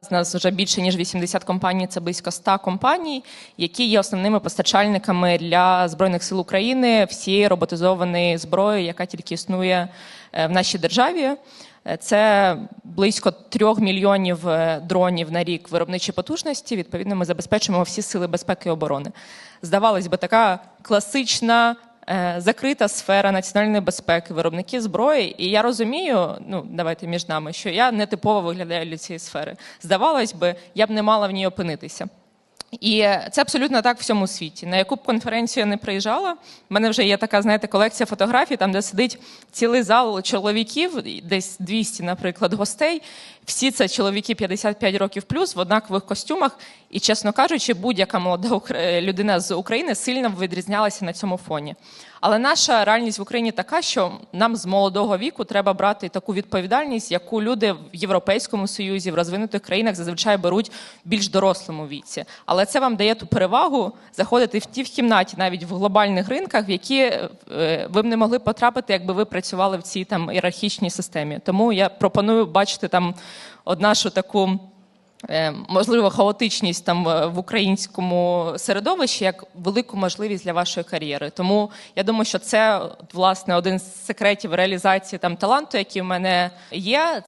З нас вже більше ніж 80 компаній, це близько 100 компаній, які є основними постачальниками для збройних сил України всієї роботизованої зброї, яка тільки існує е, в нашій державі. Е, Це близько трьох мільйонів е, дронів на рік виробничої потужності. Відповідно, ми забезпечуємо всі сили безпеки і оборони. Здавалось би, така класична закрита сфера національної безпеки, виробники зброї. І я розумію, ну давайте між нами, що я не типово виглядаю для цієї сфери. Здавалось би, я б не мала в ній опинитися. І це абсолютно так в всьому світі. На яку б конференцію я не приїжджала, в мене вже є така, знаєте, колекція фотографій, там, де сидить цілий зал чоловіків, десь 200, наприклад, гостей. Всі це чоловіки 55 років плюс в однакових костюмах. І, чесно кажучи, будь-яка молода людина з України сильно відрізнялася на цьому фоні. Але наша реальність в Україні така, що нам з молодого віку треба брати таку відповідальність, яку люди в Європейському Союзі, в розвинутих країнах зазвичай беруть в більш дорослому віці. Але це вам дає ту перевагу заходити в ті в кімнаті, навіть в глобальних ринках, в які е, ви б не могли потрапити, якби ви працювали в цій там ієрархічній системі. Тому я пропоную бачити там от нашу таку. е, Можливо, хаотичність там е, в українському середовищі як велику можливість для вашої кар'єри. Тому я думаю, що це власне один з секретів реалізації там таланту, який в мене є.